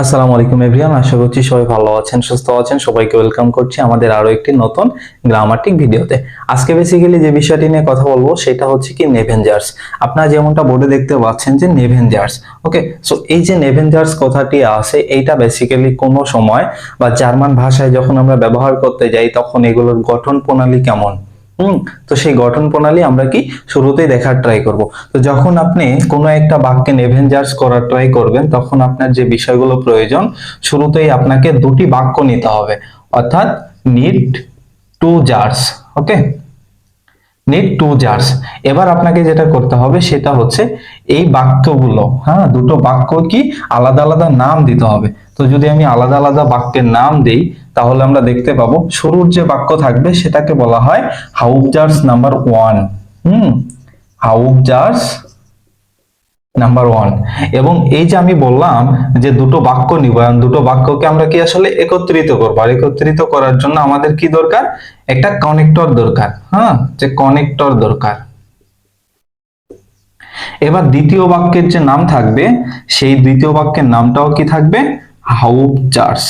আসসালামু আলাইকুম এভরিওয়ান, আশা করছি সবাই ভালো আছেন, সুস্থ আছেন। সবাইকে ওয়েলকাম করছি আমাদের আরও একটি নতুন গ্রামাটিক ভিডিওতে। আজকে বেসিক্যালি যে বিষয়টি নিয়ে কথা বলব সেটা হচ্ছে কি নেভেঞ্জার্স আপনারা যেমনটা বোর্ডে দেখতে পাচ্ছেন যে নেভেঞ্জার্স ওকে সো এই যে নেভেঞ্জার্স কথাটি আছে, এইটা বেসিক্যালি কোনো সময় বা জার্মান ভাষায় যখন আমরা ব্যবহার করতে যাই, তখন এগুলোর গঠন প্রণালী কেমন? হুম, তো সেই গঠন প্রণালী আমরা কি শুরুতেই দেখার ট্রাই করব। তো যখন আপনি কোনো একটা বাক্যে নেভেঞ্জার্স করার ট্রাই করবেন, তখন আপনার যে বিষয়গুলো প্রয়োজন, শুরুতেই আপনাকে দুটি বাক্য নিতে হবে। অর্থাৎ নিড টু জার্স ওকে নিড টু জার্স এবার আপনাকে যেটা করতে হবে, সেটা হচ্ছে এই বাক্যগুলো হ্যাঁ দুটো বাক্য কি আলাদা আলাদা নাম দিতে হবে। তো যদি আমি আলাদা আলাদা বাক্যের নাম দেই, তাহলে আমরা দেখতে পাবো শুরুর যে বাক্য থাকবে, সেটাকে বলা হয় হাউবজার্স নাম্বার ওয়ান হুম হাউবজার্স নাম্বার ওয়ান এবং এই যে আমি বললাম যে দুটো বাক্য নিব এবং দুটো বাক্যকে আমরা কি আসলে একত্রিত করব? আর একত্রিত করার জন্য আমাদের কি দরকার? একটা কানেক্টর দরকার হ্যাঁ? যে কানেক্টর দরকার। এবার দ্বিতীয় বাক্যের যে নাম থাকবে, সেই দ্বিতীয় বাক্যের নামটাও কি থাকবে? হাউপ চার্স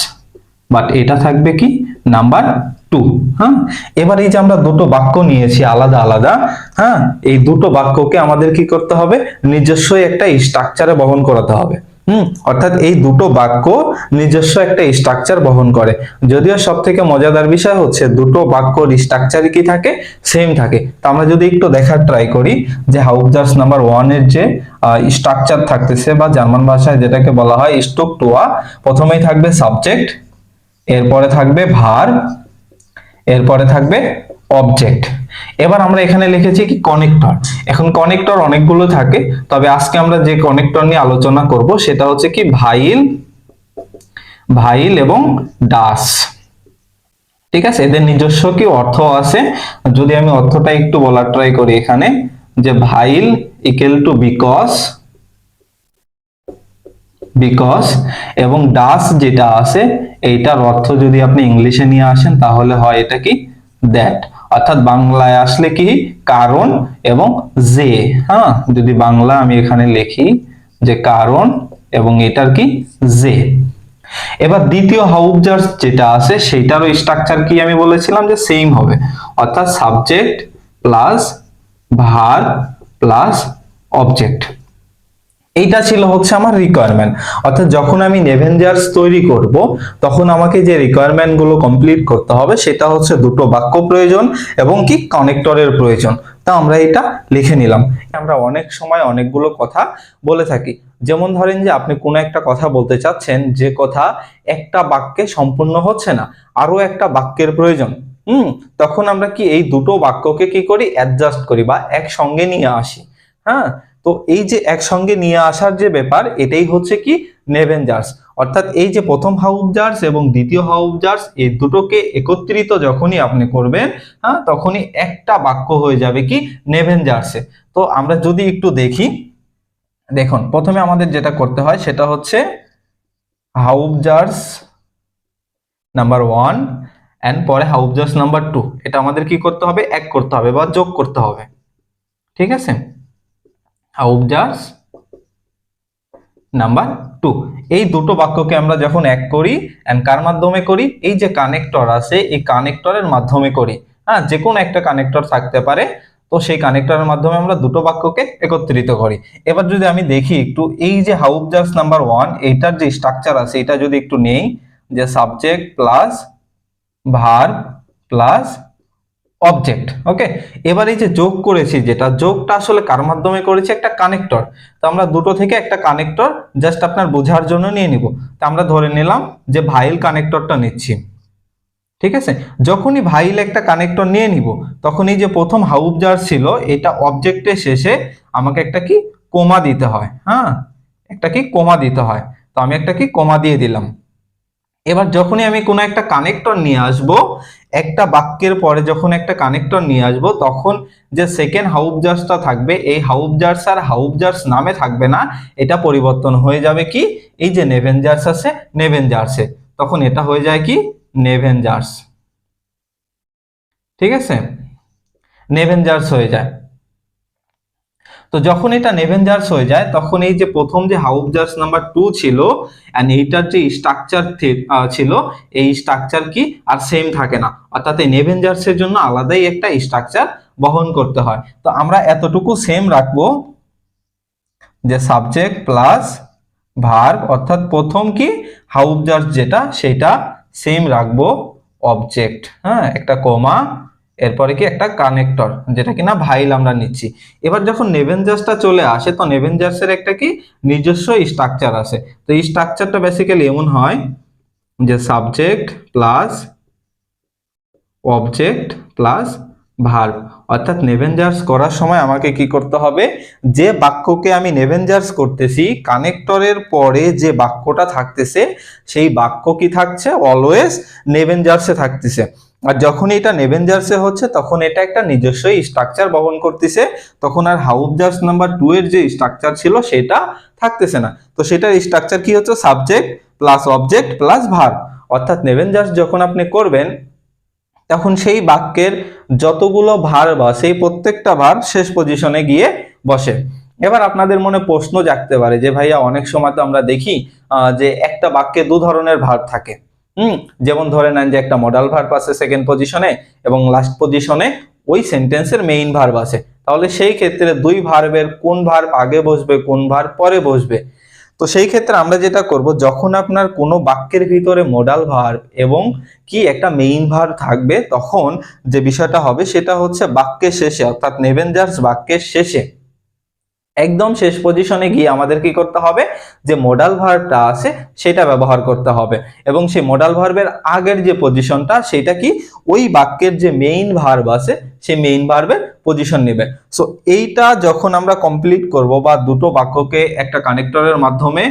বাট এটা থাকবে কি? নাম্বার টু হ্যাঁ? এবার এই যে আমরা দুটো বাক্য নিয়েছি, আলাদা আলাদা হ্যাঁ? এই দুটো বাক্যকে আমাদের কি করতে হবে? নিজস্ব একটা স্ট্রাকচারে বহন করাতে হবে। হুম? অর্থাৎ এই দুটো বাক্য নিজস্ব একটা স্ট্রাকচার বহন করে। যদিও সব থেকে মজাদার বিষয় হচ্ছে দুটো বাক্যর স্ট্রাকচার কি থাকে? সেম থাকে। তো আমরা যদি একটু দেখার ট্রাই করি যে হাউজার্স নাম্বার ওয়ানের যে স্ট্রাকচার থাকতেছে বা জার্মান ভাষায় যেটাকে বলা হয় স্টোক টুয়া প্রথমেই থাকবে সাবজেক্ট এরপরে থাকবে ভার এরপরে থাকবে অবজেক্ট এবার আমরা এখানে লিখেছি কি কানেক্টর এখন কানেক্টর অনেকগুলো থাকে, তবে আজকে আমরা যে কানেক্টর নিয়ে আলোচনা করব সেটা হচ্ছে কি ভাইল ভাইল এবং ডাস। ঠিক আছে? এদের নিজস্ব কি অর্থ আছে? যদি আমি অর্থটা একটু বলার ট্রাই করি এখানে, যে ভাইল ইকুয়াল টু বিকজ বিকজ এবং ডাস যেটা আছে এইটার অর্থ যদি আপনি ইংলিশে নিয়ে আসেন, তাহলে হয় এটা কি? দ্যাট অর্থাৎ বাংলায় আসলে কি? কারণ এবং যে। হ্যাঁ? যদি বাংলা আমি এখানে লিখি যে কারণ এবং এটার কি? যে। এবার দ্বিতীয় হাউবজার্স যেটা আছে সেটারও স্ট্রাকচার কি আমি বলেছিলাম যে সেম হবে। অর্থাৎ subject plus verb plus object এইটা ছিল হচ্ছে আমার রিকোয়ারমেন্ট অর্থাৎ যখন আমি নেভেঞ্জার্স তৈরি করব, তখন আমাকে যে রিকোয়ারমেন্টগুলো কমপ্লিট করতে হবে, সেটা হচ্ছে দুটো বাক্য প্রয়োজন এবং কি কানেক্টরের প্রয়োজন। তা আমরা এটা লিখে নিলাম। আমরা অনেক সময় অনেকগুলো কথা বলে থাকি। যেমন ধরেন যে আপনি কোনো একটা কথা বলতে চাচ্ছেন, যে কথা একটা বাক্যে সম্পূর্ণ হচ্ছে না আরও একটা বাক্যের প্রয়োজন। হুম, তখন আমরা কি এই দুটো বাক্যকে কি করি? অ্যাডজাস্ট করি বা একসঙ্গে নিয়ে আসি। হ্যাঁ তো এই যে একসঙ্গে নিয়ে আসার যে ব্যাপার, এটাই হচ্ছে কি নেভেঞ্জার্স অর্থাৎ এই যে প্রথম হাউবজার্স এবং দ্বিতীয় হাউবজার্স এই দুটোকে একত্রিত যখনই আপনি করবেন হ্যাঁ তখনই একটা বাক্য হয়ে যাবে কি নেভেঞ্জার্সে তো আমরা যদি একটু দেখি, দেখুন, প্রথমে আমাদের যেটা করতে হয় সেটা হচ্ছে হাউবজার্স নাম্বার ওয়ান অ্যান্ড পরে হাউবজার্স নাম্বার টু এটা আমাদের কি করতে হবে? এক করতে হবে বা যোগ করতে হবে। ঠিক আছে? হাউবজার্স নাম্বার টু। এই দুটো বাক্যকে আমরা যখন এক করি এন্ড কার মাধ্যমে করি? এই যে কানেক্টর আছে, এই কানেক্টরের মাধ্যমে করি। হ্যাঁ যে কোনো একটা কানেক্টর থাকতে পারে। তো সেই কানেক্টরের মাধ্যমে আমরা দুটো বাক্যকে একত্রিত করি। এবার যদি আমি দেখি একটু, এই যে হাউবজার্স নাম্বার ওয়ান, এইটার যে স্ট্রাকচার আছে, এটা যদি একটু নেই, যে subject plus verb plus object okay এবার এই যে যোগ করেছি, যেটা যোগটা আসলে কার মাধ্যমে করেছি? একটা কানেক্টর তো আমরা দুটো থেকে একটা কানেক্টর জাস্ট আপনার বোঝার জন্য নিয়ে নিব। তো আমরা ধরে নিলাম যে ভাইল কানেক্টরটা নিচ্ছি। ঠিক আছে? যখনই ভাইল একটা কানেক্টর নিয়ে নিব তখন এই যে প্রথম হাউবজার ছিল, এটা অবজেক্টের শেষে আমাকে একটা কি? কোমা দিতে হয়। হ্যাঁ? একটা কি? কোমা দিতে হয়। তো আমি একটা কি? কোমা দিয়ে দিলাম। এবার যখনই আমি কোনো একটা কানেক্টর নিয়ে আসব একটা বাক্যের পরে যখন একটা কানেক্টর নিয়ে আসব, তখন যে সেকেন্ড হাউবজার্সটা থাকবে, এই হাউবজার্স আর হাউবজার্স নামে থাকবে না, এটা পরিবর্তন হয়ে যাবে কি? এই যে নেভেঞ্জার্স আছে নেভেঞ্জার্সে তখন এটা হয়ে যায় কি? নেভেঞ্জার্স ঠিক আছে? নেভেঞ্জার্স হয়ে যায়। তো যখন এটা নেভেঞ্জার্স হয়ে যায়, তখন এই যে প্রথম যে হাউবজার্স নাম্বার টু ছিল অ্যান্ড এইটার যে স্ট্রাকচার ছিল, এই স্ট্রাকচার কি আর সেম থাকে না। অর্থাৎ এই নেভেঞ্জার্সের জন্য আলাদাই একটা স্ট্রাকচার বহন করতে হয়। তো আমরা এতটুকু সেম রাখব যে সাবজেক্ট প্লাস ভার্ব অর্থাৎ প্রথম কি? হাউবজার্স যেটা, সেটা সেম রাখব অবজেক্ট হ্যাঁ? একটা কমা এরপরে কি একটা কানেক্টর যেটা কিনা ভাইল আমরা নিচ্ছি। এবার যখন নেভেঞ্জার্সটা চলে আসে তো নেভেঞ্জার্সের একটা কি নিজস্ব স্ট্রাকচার আছে। তো এই স্ট্রাকচারটা বেসিক্যালি এমন হয় যে subject plus object plus verb অর্থাৎ নেভেঞ্জার্স করার সময় আমাকে কি করতে হবে? যে বাক্যকে আমি নেভেঞ্জার্স করতেছি কানেক্টরের পরে যে বাক্যটা থাকতেছে, সেই বাক্য কি থাকছে? অলওয়েজ নেভেঞ্জার্সে থাকতেছে। আর যখন এটা নেভেঞ্জার্সে হচ্ছে, তখন এটা একটা নিজস্ব স্ট্রাকচার বহন করতেছে। তখন আর হাউবজার্স নাম্বার টু এর যে স্ট্রাকচার ছিল, সেটা থাকতেছে না। তো সেটার স্ট্রাকচার কি হচ্ছে? Subject plus object plus verb অর্থাৎ নেভেঞ্জার্স যখন আপনি করবেন, তখন সেই বাক্যের যতগুলো ভার বা সেই প্রত্যেকটা ভার শেষ পজিশনে গিয়ে বসে। এবার আপনাদের মনে প্রশ্ন জাগতে পারে যে, ভাইয়া, অনেক সময় তো আমরা দেখি যে একটা বাক্যে দু ধরনের ভার থাকে। হুম, যেমন ধরে নেন যে একটা মডাল ভার্ব আছে সেকেন্ড পজিশনে এবং লাস্ট পজিশনে ওই সেন্টেন্সের মেইন ভার্ব আছে। তাহলে সেই ক্ষেত্রে দুই ভার্বের কোন ভার্ব আগে বসবে, কোন ভার্ব পরে বসবে? তো সেই ক্ষেত্রে আমরা যেটা করব, যখন আপনার কোনো বাক্যের ভিতরে মডাল ভার্ব এবং কি একটা মেইন ভার্ব থাকবে, তখন যে বিষয়টা হবে সেটা হচ্ছে বাক্যের শেষে, অর্থাৎ নেভেঞ্জার্স বাক্যের শেষে। একদম শেষ পজিশনে গিয়ে আমাদের কি করতে হবে? যে মোডাল ভার্বটা আছে, সেটা ব্যবহার করতে হবে। এবং সেই মোডাল ভার্বের আগের যে পজিশনটা সেটা কি? ওই বাক্যের যে মেইন ভার্ব আছে, সেই মেইন ভার্বের পজিশন নেবে। সো এইটা যখন আমরা কমপ্লিট করব বা দুটো বাক্যকে একটা কানেক্টরের মাধ্যমে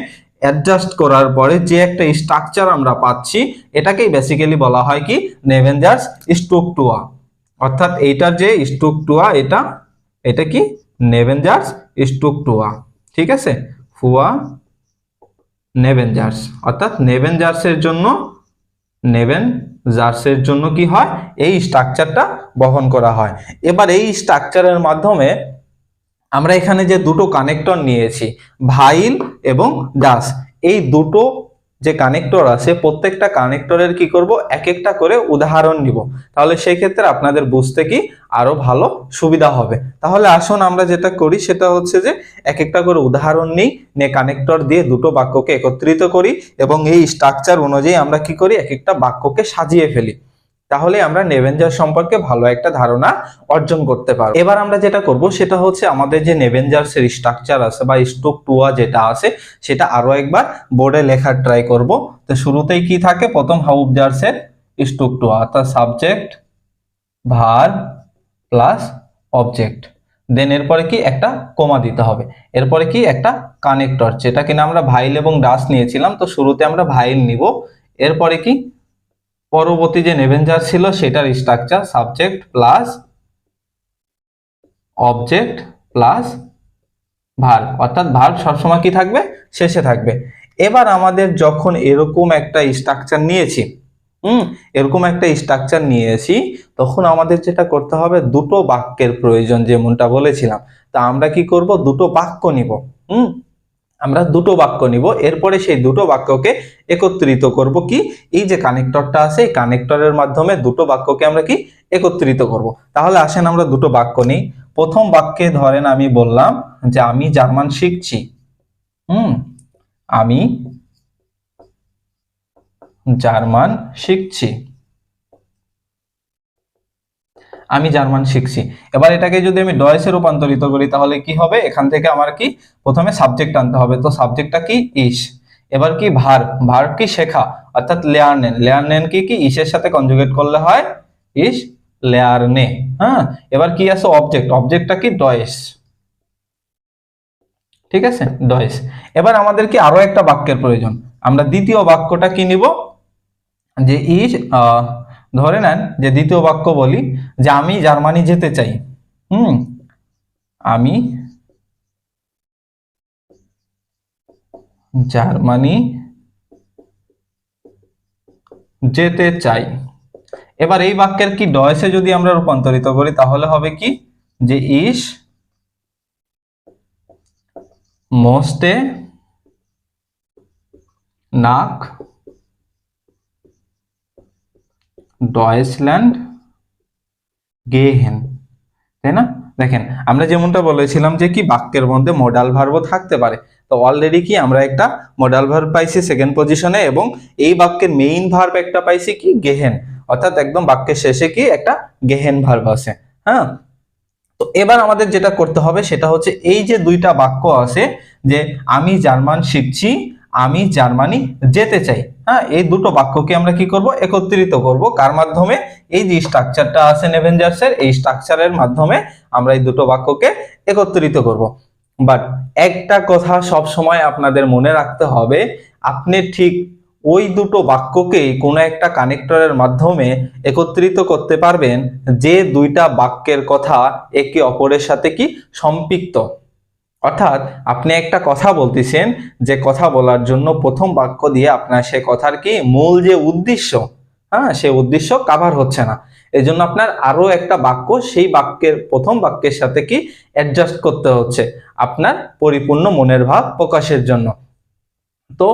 অ্যাডজাস্ট করার পরে যে একটা স্ট্রাকচার আমরা পাচ্ছি, এটাকেই বেসিক্যালি বলা হয় কি? নেভেঞ্জার্স স্ট্রুকটুয়া অর্থাৎ এইটার যে স্ট্রুকটুয়া এটা এটা কি? নেভেঞ্জার্স স্ট্রুকটুয়া ঠিক আছে? ফুয়া নেভেঞ্জার্স। অর্থাৎ নেভেঞ্জার্সের জন্য নেভেঞ্জার্সের জন্য কি হয়? এই স্ট্রাকচারটা বহন করা হয়। এবার এই স্ট্রাকচারের মাধ্যমে আমরা এখানে যে দুটো কানেক্টর নিয়েছি, ভাইল এবং ডাস এই দুটো যে কানেক্টর আছে, প্রত্যেকটা কানেক্টরের কি করব? এক একটা করে উদাহরণ নিব। তাহলে সেই ক্ষেত্রে আপনাদের বুঝতে কি আরও ভালো সুবিধা হবে। তাহলে আসুন আমরা যেটা করি, সেটা হচ্ছে যে এক একটা করে উদাহরণ নিই নে কানেক্টর দিয়ে দুটো বাক্যকে একত্রিত করি এবং এই স্ট্রাকচার অনুযায়ী আমরা কি করি? এক একটা বাক্যকে সাজিয়ে ফেলি। তাহলে আমরা নেভেঞ্জার সম্পর্কে ভালো একটা ধারণা অর্জন করতে পারব। এবার আমরা যেটা করব, সেটা হচ্ছে আমাদের যে নেভেঞ্জার্স এর স্ট্রাকচার আছে বা স্টোক টুয়া যেটা আছে, সেটা আরও একবার বোর্ডে লেখার ট্রাই করব। তো শুরুতেই কি থাকে? প্রথম হাউবজার্স এর স্ট্রোক টুয়া অর্থাৎ সাবজেক্ট ভার প্লাস অবজেক্ট দেন এরপরে কি? একটা কোমা দিতে হবে। এরপরে কি? একটা কানেক্টর যেটা কিনা আমরা ভাইল এবং ডাস নিয়েছিলাম, তো শুরুতে আমরা ভাইল নিব। এরপরে কি? পরবর্তী যে নেভেঞ্জার ছিল সেটার structure subject plus object plus verb অর্থাৎ ভার্ব সবসময় কি থাকবে? শেষে থাকবে। এবার আমাদের যখন এরকম একটা স্ট্রাকচার নিয়েছি, হুম, এরকম একটা স্ট্রাকচার নিয়েছি, তখন আমাদের যেটা করতে হবে, দুটো বাক্যের প্রয়োজন যেমনটা বলেছিলাম, তা আমরা কি করব? দুটো বাক্য নিব, হুম আমরা দুটো বাক্য নিব। এরপরে সেই দুটো বাক্যকে একত্রিত করব কি? এই যে কানেক্টরটা আছে, এই কানেক্টরের মাধ্যমে দুটো বাক্যকে আমরা কি? একত্রিত করব। তাহলে আসেন আমরা দুটো বাক্য নিই। প্রথম বাক্যে ধরেন আমি বললাম যে আমি জার্মান শিখছি। হুম? আমি জার্মান শিখছি। আমি জার্মান শিখছি। এবার এটাকে যদি আমি ডয়েসে রূপান্তরিত করি, তাহলে কি হবে? এখান থেকে আমার কি? প্রথমে সাবজেক্ট আনতে হবে। তো সাবজেক্টটা কি? ইস। এবার কি? ভার ভার কি শেখা? অর্থাৎ লেয়ারনেন। লেয়ারনেন কি কি? ইসের সাথে কনজুগেট করলে হয় ইস, লেয়ারনে। হ্যাঁ? এবার কি আছে? অবজেক্ট। অবজেক্টটা কি? ডয়েস। ঠিক আছে? ডয়েস। এবার আমাদের কি আরও একটা বাক্যের প্রয়োজন। আমরা দ্বিতীয় বাক্যটা কি নিব? যে ইস ধরে নেন যে দ্বিতীয় বাক্য বলি যে আমি জার্মানি যেতে চাই। হুম? আমি জার্মানি যেতে চাই। এবার এই বাক্যের কি ডয়েসে যদি আমরা রূপান্তরিত করি, তাহলে হবে কি? যে ইস মোস্টে নাক ডয়েসল্যান্ড গেহেন, তাই না? দেখেন, আমরা যেমনটা বলেছিলাম যে কি বাক্যের মধ্যে মডাল ভার্বও থাকতে পারে। তো অলরেডি কি আমরা একটা মডাল ভার্ব পাইছি সেকেন্ড পজিশনে এবং এই বাক্যের মেইন ভার্ব একটা পাইছি কি? গেহেন। অর্থাৎ একদম বাক্যের শেষে কি একটা গেহেন ভার্ব আছে হ্যাঁ? তো এবার আমাদের যেটা করতে হবে সেটা হচ্ছে এই যে দুইটা বাক্য আছে যে আমি জার্মান শিখছি আমি জার্মানি যেতে চাই। হ্যাঁ এই দুটো বাক্যকে আমরা কি করব? একত্রিত করব। কার মাধ্যমে? এই যে স্ট্রাকচারটা আছে নেভেঞ্জার্সের এই স্ট্রাকচারের মাধ্যমে আমরা এই দুটো বাক্যকে একত্রিত করব। বাট একটা কথা সব সময় আপনাদের মনে রাখতে হবে, আপনি ঠিক ওই দুটো বাক্যকে কোনো একটা কানেক্টরের মাধ্যমে একত্রিত করতে পারবেন, যে দুইটা বাক্যের কথা একে অপরের সাথে কি সম্পৃক্ত। অর্থাৎ আপনি একটা কথা বলতেছেন, যে কথা বলার জন্য প্রথম বাক্য দিয়ে আপনার সে কথার কি মূল যে উদ্দেশ্য হ্যাঁ সে উদ্দেশ্য কাভার হচ্ছে না। এজন্য আপনার আরও একটা বাক্য, সেই বাক্যের, প্রথম বাক্যের সাথে কি অ্যাডজাস্ট করতে হচ্ছে, আপনার পরিপূর্ণ মনের ভাব প্রকাশের জন্য। তো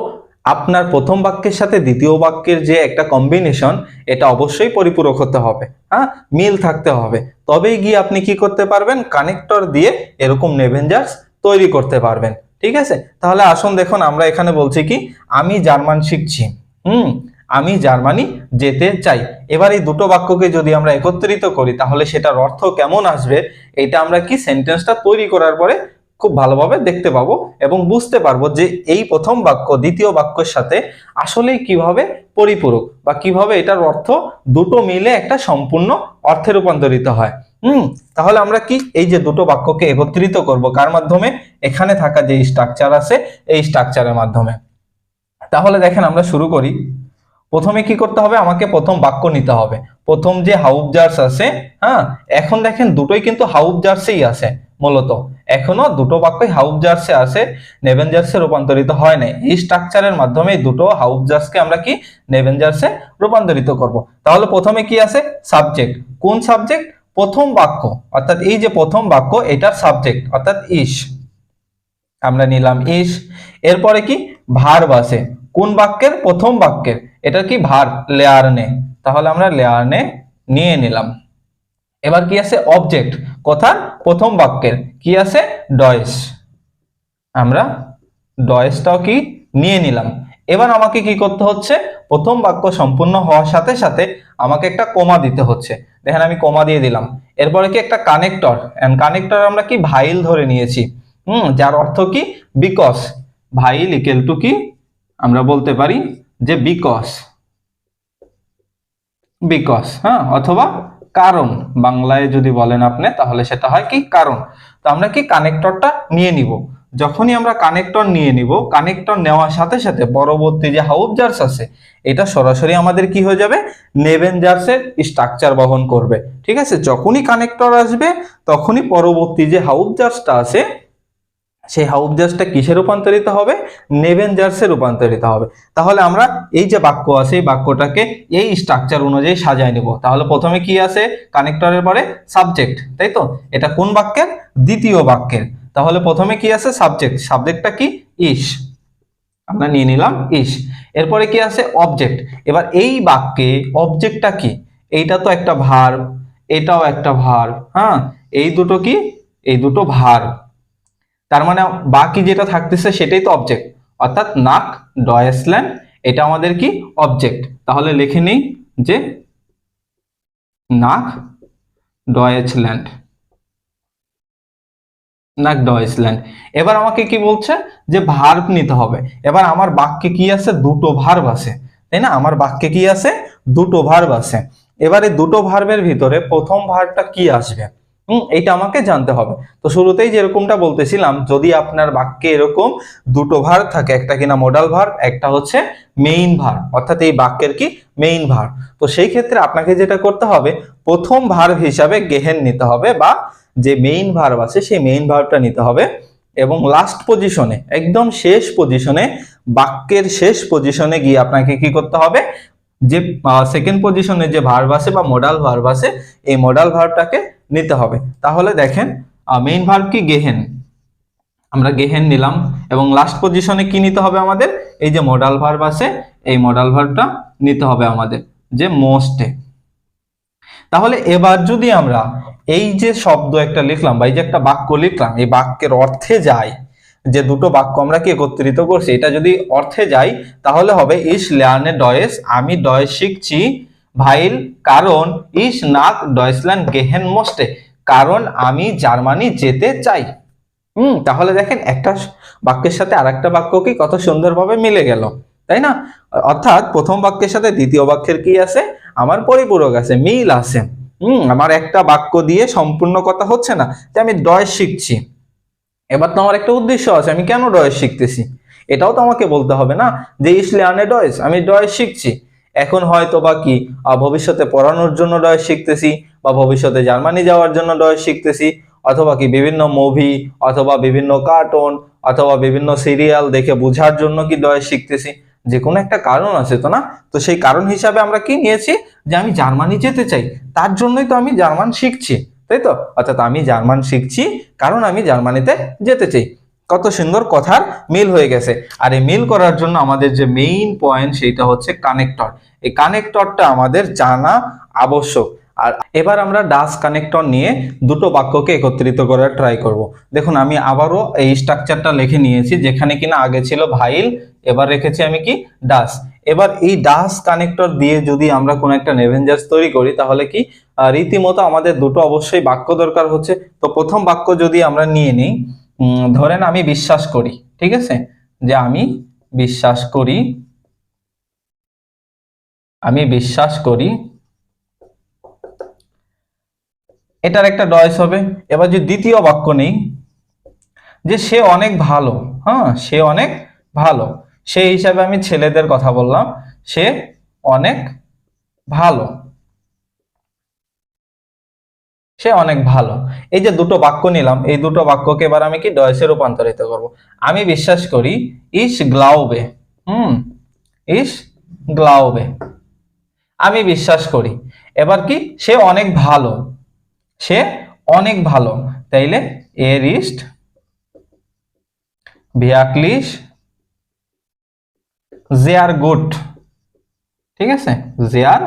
আপনার প্রথম বাক্যের সাথে দ্বিতীয় বাক্যের যে একটা কম্বিনেশন এটা অবশ্যই পরিপূরক হতে হবে হ্যাঁ মিল থাকতে হবে। তবেই গিয়ে আপনি কি করতে পারবেন? কানেক্টর দিয়ে এরকম নেভেঞ্জার্স তৈরি করতে পারবেন। ঠিক আছে? তাহলে আসুন দেখুন, আমরা এখানে বলছি কি, আমি জার্মান শিখছি। হুম, আমি জার্মানি যেতে চাই। এবার এই দুটো বাক্যকে যদি আমরা একত্রিত করি, তাহলে সেটার অর্থ কেমন আসবে, এটা আমরা কি সেন্টেন্সটা তৈরি করার পরে খুব ভালোভাবে দেখতে পাবো এবং বুঝতে পারব যে এই প্রথম বাক্য, দ্বিতীয় বাক্যের সাথে আসলেই কীভাবে পরিপূরক বা কীভাবে এটার অর্থ দুটো মিলে একটা সম্পূর্ণ অর্থে রূপান্তরিত হয়। হুম, তাহলে আমরা কি এই যে দুটো বাক্যকে একত্রিত করব, কার মাধ্যমে? এখানে থাকা যে স্ট্রাকচার আছে, এই স্ট্রাকচারের মাধ্যমে। তাহলে দেখেন আমরা শুরু করি। প্রথমে কি করতে হবে? আমাকে প্রথম বাক্য নিতে হবে। প্রথম যে হাউব জার্স আছে হ্যাঁ এখন দেখেন দুটোই কিন্তু হাউব জার্সেই আছে, মূলত। এখনও দুটো বাক্যই হাউব জার্সে আছে নেভেন জার্সে রূপান্তরিত হয় নাই। এই স্ট্রাকচারের মাধ্যমে দুটো হাউব জার্সকে আমরা কি? নেভেন জার্সে রূপান্তরিত করব। তাহলে প্রথমে কি আছে? সাবজেক্ট কোন সাবজেক্ট প্রথম বাক্য, অর্থাৎ এই যে প্রথম বাক্য, এটার সাবজেক্ট অর্থাৎ ইস আমরা নিলাম ইস এরপরে কি? ভার্ব আছে। কোন বাক্যের? প্রথম বাক্যের। এটা কি ভার লেয়ার নে। তাহলে আমরা লেয়ার নে নিয়ে নিলাম। এবার কি আছে? অবজেক্ট কথার প্রথম বাক্যের। কি আছে? ডয়েস আমরা ডয়েসটাও কি নিয়ে নিলাম। এবার আমাকে কি করতে হচ্ছে? প্রথম বাক্য সম্পূর্ণ হওয়ার সাথে সাথে আমাকে একটা কমা দিতে হচ্ছে। দেখেন আমি কমা দিয়ে দিলাম। এরপরে কি একটা কানেক্টর এন্ড কানেক্টর আমরা কি ভাইল ধরে নিয়েছি। হুম, যার অর্থ কি? বিকজ ভাইল ইকেল টু কি? আমরা বলতে পারি যে বিকজ বিকজ হ্যাঁ অথবা কারণ। বাংলায় যদি বলেন আপনি, তাহলে সেটা হয় কি? কারণ। তো আমরা কি কানেক্টরটা নিয়ে নিব। যখনই আমরা কানেক্টর নিয়ে নিব কানেক্টর নেওয়ার সাথে সাথে পরবর্তী যে হাউব জার্স আছে, এটা সরাসরি আমাদের কি হয়ে যাবে? নেভেন জার্সের স্ট্রাকচার বহন করবে। ঠিক আছে? যখনই কানেক্টর আসবে, তখনই পরবর্তী যে হাউব জার্সটা আছে, সেই হাউব জার্সটা কিসে রূপান্তরিত হবে? নেভেন জার্সে রূপান্তরিত হবে। তাহলে আমরা এই যে বাক্য আছে, এই বাক্যটাকে এই স্ট্রাকচার অনুযায়ী সাজায় নিব। তাহলে প্রথমে কি আছে? কানেক্টরের পরে সাবজেক্ট তাই তো? এটা কোন বাক্যের? দ্বিতীয় বাক্যের। তাহলে প্রথমে কি আছে সাবজেক্ট সাবজেক্টটা কি? ইস আমরা নিয়ে নিলাম ইস এরপরে কি আছে? অবজেক্ট এবার এই বাক্যে অবজেক্টটা কি? এইটা তো একটা ভার এটাও একটা ভার হ্যাঁ? এই দুটো কি? এই দুটো ভার তার মানে বাকি যেটা থাকতেছে সেটাই তো অবজেক্ট অর্থাৎ নাক ডয়েসল্যান্ড এটা আমাদের কি? অবজেক্ট তাহলে লিখে নিই যে নাক ডয়েসল্যান্ড নাক ডয়েসল্যান্ড এবার আমাকে কি বলছে? যে ভার্ব নিতে হবে। এবার আমার বাক্যে কি আছে? দুটো ভার্ব আছে। তাই না? আমার বাক্যে কি আছে? দুটো ভার্ব আছে। এবারে দুটো ভার্বের ভিতরে প্রথম ভার্বটা কি আসবে? হুম, এইটা আমাকে জানতে হবে। তো শুরুতেই যেরকমটা বলতেছিলাম, যদি আপনার বাক্যে এরকম দুটো ভার্ব থাকে, একটা কিনা মোডাল ভার্ব একটা হচ্ছে মেইন ভার্ব অর্থাৎ এই বাক্যের কি? মেইন ভার্ব তো সেই ক্ষেত্রে আপনাকে যেটা করতে হবে, প্রথম ভার্ব হিসাবে গেহেন নিতে হবে বা যে মেইন ভার্ব আছে, সেই মেইন ভার্বটা নিতে হবে। এবং লাস্ট পজিশনে একদম শেষ পজিশনে বাক্যের শেষ পজিশনে গিয়ে আপনাকে কি করতে হবে? যে সেকেন্ড পজিশনে যে ভার্ব আছে বা মোডাল ভার্ব আছে, এই মোডাল ভার্বটাকে নিতে হবে। তাহলে দেখেন মেইন ভার্ব কি? গেহেন। আমরা গেহেন নিলাম। এবং লাস্ট পজিশনে কি নিতে হবে আমাদের? এই যে মডাল ভার্ব আছে, এই মডাল ভার্বটা নিতে হবে আমাদের, যে মোস্টে তাহলে এবার যদি আমরা এই যে শব্দ একটা লিখলাম বা এই যে একটা বাক্য লিখলাম, এই বাক্যের অর্থে যায়, যে দুটো বাক্য আমরা কি একত্রিত করছি, এটা যদি অর্থে যাই তাহলে হবে ইস লেয়ানে ডয়েস, আমি ডয়েস শিখছি, ভাইল, কারণ ইস নাক ডয়েসল্যান্ড গেহেন মোস্টে কারণ আমি জার্মানি যেতে চাই। হুম, তাহলে দেখেন একটা বাক্যের সাথে আরেকটা বাক্য কি কত সুন্দরভাবে মিলে গেল, তাই না? অর্থাৎ প্রথম বাক্যের সাথে দ্বিতীয় বাক্যের কি আছে? আমার পরিপূরক আছে, মিল আছে। হুম। আমার একটা বাক্য দিয়ে সম্পূর্ণ কথা হচ্ছে না, যে আমি ডয় শিখছি। এবার তো আমার একটা উদ্দেশ্য আছে, আমি কেন ডয়েস শিখতেছি? এটাও তো আমাকে বলতে হবে না, যে ইসলিয়ানে ডয়েস, আমি ডয়েস শিখছি। এখন হয়তো বা কি ভবিষ্যতে পড়ানোর জন্য ডয়েস শিখতেছি, বা ভবিষ্যতে জার্মানি যাওয়ার জন্য ডয়েস শিখতেছি, অথবা কি বিভিন্ন মুভি, অথবা বিভিন্ন কার্টুন, অথবা বিভিন্ন সিরিয়াল দেখে বোঝার জন্য কি ডয়েস শিখতেছি। যে কোনো একটা কারণ আছে তো না? তো সেই কারণ হিসাবে আমরা কি নিয়েছি? যে আমি জার্মানি যেতে চাই। তার জন্যই তো আমি জার্মান শিখছি, তাই তো? অর্থাৎ আমি জার্মান শিখছি, কারণ আমি জার্মানিতে যেতে চাই। কত সুন্দর কথার মিল হয়ে গেছে। আর এই মিল করার জন্য আমাদের যে মেইন পয়েন্ট সেটা হচ্ছে কানেক্টর এই কানেক্টরটা আমাদের জানা আবশ্যক। আর এবার আমরা ডাস কানেক্টর নিয়ে দুটো বাক্যকে একত্রিত করার ট্রাই করব। দেখুন, আমি আবারও এই স্ট্রাকচারটা লিখে নিয়েছি, যেখানে কিনা আগে ছিল ভাইল এবার রেখেছি আমি কি? ডাস। এবার এই ডাস কানেক্টর দিয়ে যদি আমরা কোনো একটা নেভেঞ্জার্স তৈরি করি, তাহলে কি? রীতিমতো আমাদের দুটো অবশ্যই বাক্য দরকার হচ্ছে। তো প্রথম বাক্য যদি আমরা নিয়ে নিই ধরেন আমি বিশ্বাস করি, ঠিক আছে? যে আমি বিশ্বাস করি, আমি বিশ্বাস করি এটার একটা ডয়েস হবে। এবার যে দ্বিতীয় বাক্য নেই, যে সে অনেক ভালো হ্যাঁ সে অনেক ভালো। সেই হিসাবে আমি ছেলেদের কথা বললাম, সে অনেক ভালো। সে অনেক ভালো। এই যে দুটো বাক্য নিলাম, এই দুটো বাক্যকে এবার আমি কি ডয়েসে রূপান্তরিত করব? আমি বিশ্বাস করি, ইস গ্লাউবে, হুম, ইস গ্লাউবে। আমি বিশ্বাস করি। এবার কি? সে অনেক ভালো। সে অনেক ভালো। তাইলে এর ইস্ট ভিয়াকলিশ জে আর গুড ঠিক আছে? জে আর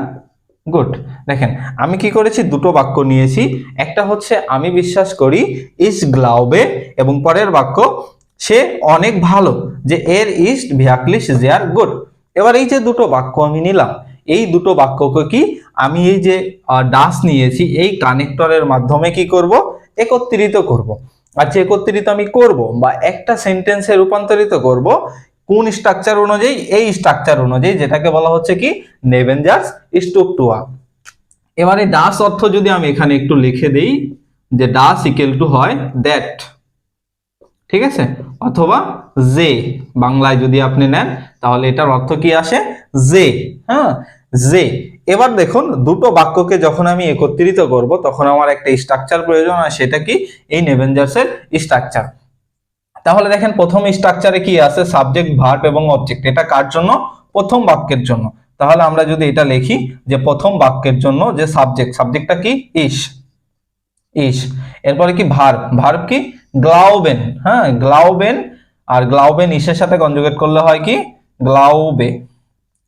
গুড দেখেন, আমি কি করেছি? দুটো বাক্য নিয়েছি। একটা হচ্ছে, আমি বিশ্বাস করি, ইস গ্লাউবে এবং পরের বাক্য, সে অনেক ভালো, যে এর ইস্ট ভিয়াকলিশ জে আর গুড এবার এই যে দুটো বাক্য আমি নিলাম, এই দুটো বাক্যকে কি? আমি এই যে ডাস নিয়েছি, এই কানেক্টরের মাধ্যমে কি করব? একত্রিত করব। আচ্ছা একত্রিত আমি করব বা একটা সেন্টেন্সে রূপান্তরিত করব কোন স্ট্রাকচার অনুযায়ী? এই স্ট্রাকচার অনুযায়ী, যেটাকে বলা হচ্ছে কি? নেভেঞ্জার্স স্ট্রুকটুয়া এবারে ডাস অর্থ যদি আমি এখানে একটু লিখে দেই, যে ডাস ইকুয়াল টু হয় দ্যাট ঠিক আছে? অথবা জে বাংলায় যদি আপনি নেন, তাহলে এটার অর্থ কি আসে? জে হ্যাঁ? জে এবার দেখুন, দুটো বাক্যকে যখন আমি একত্রিত করব, তখন আমার একটা স্ট্রাকচার প্রয়োজন আর সেটা কি? এই নেভেঞ্জার্সের স্ট্রাকচার তাহলে দেখেন, প্রথম স্ট্রাকচারে কি আছে? সাবজেক্ট ভার্ব এবং অবজেক্ট এটা কার জন্য? প্রথম বাক্যের জন্য। তাহলে আমরা যদি এটা লিখি, যে প্রথম বাক্যের জন্য যে সাবজেক্ট সাবজেক্টটা কি? ইস ইস এরপরে কি? ভার্ব ভার্ব কি? গ্লাউবেন হ্যাঁ গ্লাউবেন আর গ্লাউবেন ইসের সাথে কনজুগেট করলে হয় কি? গ্লাউবে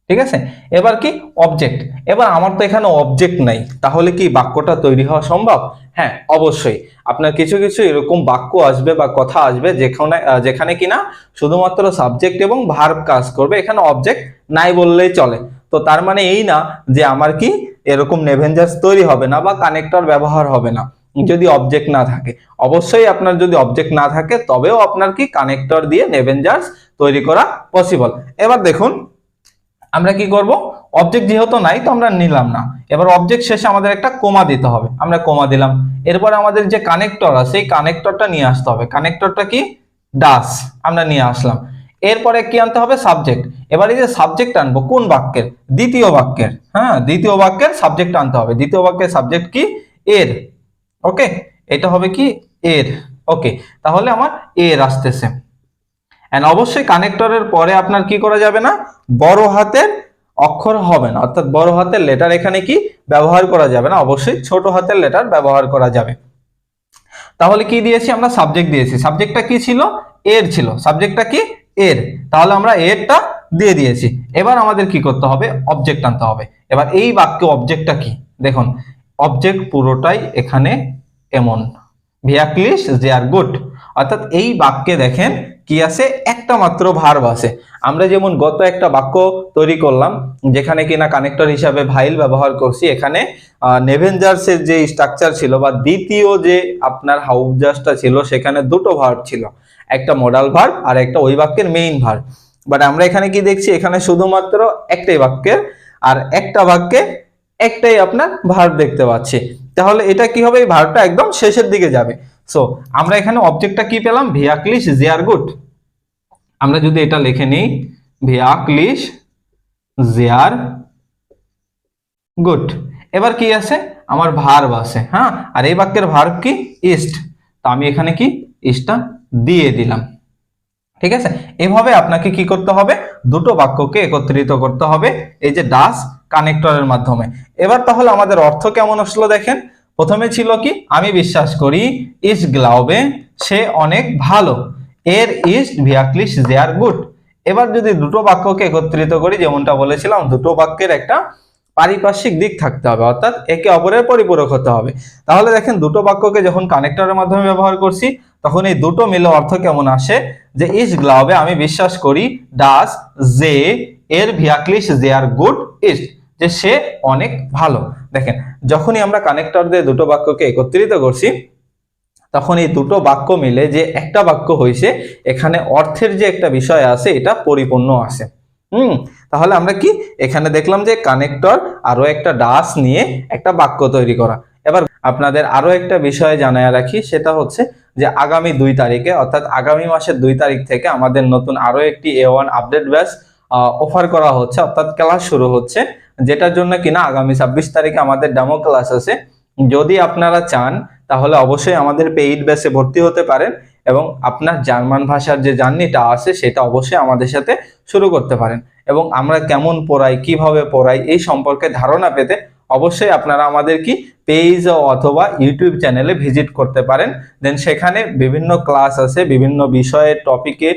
ঠিক আছে? এবার কি? অবজেক্ট এবার আমার তো এখানে অবজেক্ট নাই। তাহলে কি বাক্যটা তৈরি হওয়া সম্ভব? হ্যাঁ অবশ্যই। আপনার কিছু কিছু এরকম বাক্য আসবে বা কথা আসবে যেখানে যেখানে কিনা শুধুমাত্র সাবজেক্ট এবং ভার্ব কাজ করবে। এখানে অবজেক্ট নাই বললেই চলে। তো তার মানে এই না যে আমার কি এরকম নেভেঞ্জার্স তৈরি হবে না বা কানেক্টর ব্যবহার হবে না। যদি অবজেক্ট না থাকে। অবশ্যই আপনার যদি অবজেক্ট না থাকে, তবেও আপনার কি কানেক্টর দিয়ে নেভেঞ্জার্স তৈরি করা পসিবল এবার দেখুন আমরা কি করব? অবজেক্ট যেহেতু নাই, তো আমরা নিলাম না। এবার অবজেক্ট শেষে আমাদের একটা কোমা দিতে হবে। আমরা কোমা দিলাম। এরপরে আমাদের যে কানেক্টর আছে এই কানেক্টরটা নিয়ে আসতে হবে। কানেক্টরটা কি? ডাস আমরা নিয়ে আসলাম। এরপরে কি আনতে হবে? সাবজেক্ট এবার এই যে সাবজেক্ট আনব, কোন বাক্যের? দ্বিতীয় বাক্যের। হ্যাঁ দ্বিতীয় বাক্যের সাবজেক্ট আনতে হবে। দ্বিতীয় বাক্যের সাবজেক্ট কি? এর। ওকে এটা হবে কি? এর। ওকে তাহলে আমার এর আসতেছে। এন্ড অবশ্যই কানেক্টরের পরে আপনার কি করা যাবে না? বড় হাতের অক্ষর হবে না। অর্থাৎ বড় হাতের লেটার এখানে কি ব্যবহার করা যাবে না? অবশ্যই ছোট হাতের লেটার ব্যবহার করা যাবে। তাহলে কি দিয়েছি আমরা? সাবজেক্ট দিয়েছি। সাবজেক্টটা কি ছিল? এর ছিল। সাবজেক্টটা কি? এর। তাহলে আমরা এরটা দিয়ে দিয়েছি। এবার আমাদের কি করতে হবে? অবজেক্ট আনতে হবে। এবার এই বাক্য অবজেক্টটা কি? দেখুন অবজেক্ট পুরোটাই এখানে এমন। ভিয়াক্লিশ দে আর গুড অর্থাৎ এই বাক্যে দেখেন কি আছে? একটা মাত্র ভার্ব আছে। আমরা যেমন গত একটা বাক্য তৈরি করলাম, যেখানে কিনা কানেক্টর হিসাবে ভাইল ব্যবহার করছি, এখানে নেভেঞ্জার্সের যে স্ট্রাকচার ছিল বা দ্বিতীয় যে আপনার হাউজাসটা ছিল, সেখানে দুটো ভার্ব ছিল। একটা মডাল ভার্ব আর একটা ওই বাক্যের মেইন ভার্ব বাট আমরা এখানে কি দেখছি? এখানে শুধুমাত্র একটাই বাক্যের আর একটা বাক্যে একটাই আপনার ভার্ব দেখতে পাচ্ছি। তাহলে এটা কি হবে? এই ভার্বটা একদম শেষের দিকে যাবে। সো আমরা এখানে অবজেক্টটা কি পেলাম? ভিয়াক্লিশ জিয়ার গুড। আমরা যদি এটা লিখে নিই, ভিয়াক্লিশ জিয়ার গুড। এবার কি আছে? আমার ভার্ব আছে হ্যাঁ? আর এই বাক্যের ভার্ব কি? ইস্ট তো আমি এখানে কি? ইস্টটা দিয়ে দিলাম। ঠিক আছে? এভাবে আপনাকে কি করতে হবে? দুটো বাক্যকে একত্রিত করতে হবে। এই যে ডাস কানেক্টরের মাধ্যমে। এবার তাহলে আমাদের অর্থ কেমন আসলো দেখেন? প্রথমে ছিল কি? আমি বিশ্বাস করি, ইস গ্লাউবে সে অনেক ভালো। এর ইস্ট ভিয়াক্লিশ দেয়ার গুড। এবার যদি দুটো বাক্যকে একত্রিত করি, যেমনটা বলেছিলাম, দুটো বাক্যের একটা পারিপার্শ্বিক দিক থাকতে হবে, অর্থাৎ একে অপরের পরিপূরক হতে হবে। তাহলে দেখেন, দুটো বাক্যকে যখন কানেক্টরের মাধ্যমে ব্যবহার করছি, তখন এই দুটো মিলে অর্থ কেমন আসে? যে ইস গ্লাবে আমি বিশ্বাস করি, ডাস, জে, এর ভিয়াক্লিশ জে আর গুড, ইস্ট, যে সে অনেক ভালো। দেখেন যখনই আমরা কানেক্টর দিয়ে দুটো বাক্যকে একত্রিত করছি তখন এই দুটো বাক্য মিলে যে একটা বাক্য হয়েছে এখানে অর্থের যে একটা বিষয় আছে, এটা পরিপূর্ণ আছে। হুম? তাহলে আমরা কি? এখানে দেখলাম যে কানেক্টর আরও একটা ডাস নিয়ে একটা বাক্য তৈরি করা। এবার আপনাদের আরও একটা বিষয় জানায় রাখি, সেটা হচ্ছে যে আগামী দুই তারিখে, অর্থাৎ আগামী মাসের দুই তারিখ থেকে আমাদের নতুন আরও একটি A one update batch offer করা হচ্ছে, অর্থাৎ ক্লাস শুরু হচ্ছে। যেটার জন্য কিনা আগামী ছাব্বিশ তারিখে আমাদের ডেমো ক্লাস আছে। যদি আপনারা চান, তাহলে অবশ্যই আমাদের পেইড ব্যাচে ভর্তি হতে পারেন এবং আপনার জার্মান ভাষার যে জার্নিটা আছে, সেটা অবশ্যই আমাদের সাথে শুরু করতে পারেন। এবং আমরা কেমন পড়াই, কীভাবে পড়াই, এই সম্পর্কে ধারণা পেতে অবশ্যই আপনারা আমাদের কি পেজ অথবা ইউটিউব চ্যানেলে ভিজিট করতে পারেন। দেন সেখানে বিভিন্ন ক্লাস আছে, বিভিন্ন বিষয়ের টপিকে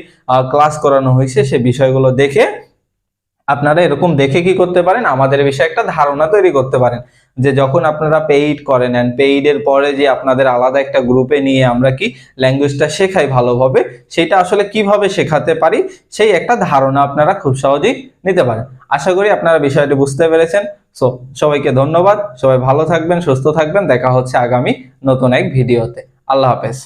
ক্লাস করানো হয়েছে, সে বিষয়গুলো দেখে আপনারা এরকম দেখে কি করতে পারেন? আমাদের বিষয়ে একটা ধারণা তৈরি করতে পারেন। যে যখন আপনারা পেইড করে নেন পেইডের পরে যে আপনাদের আলাদা একটা গ্রুপে নিয়ে আমরা কি ল্যাঙ্গুয়েজটা শেখাই ভালোভাবে, সেটা আসলে কীভাবে শেখাতে পারি, সেই একটা ধারণা আপনারা খুব সহজেই নিতে পারেন। আশা করি আপনারা বিষয়টি বুঝতে পেরেছেন। সো সবাইকে ধন্যবাদ। সবাই ভালো থাকবেন, সুস্থ থাকবেন। দেখা হচ্ছে আগামী নতুন এক ভিডিওতে। আল্লাহ হাফেজ।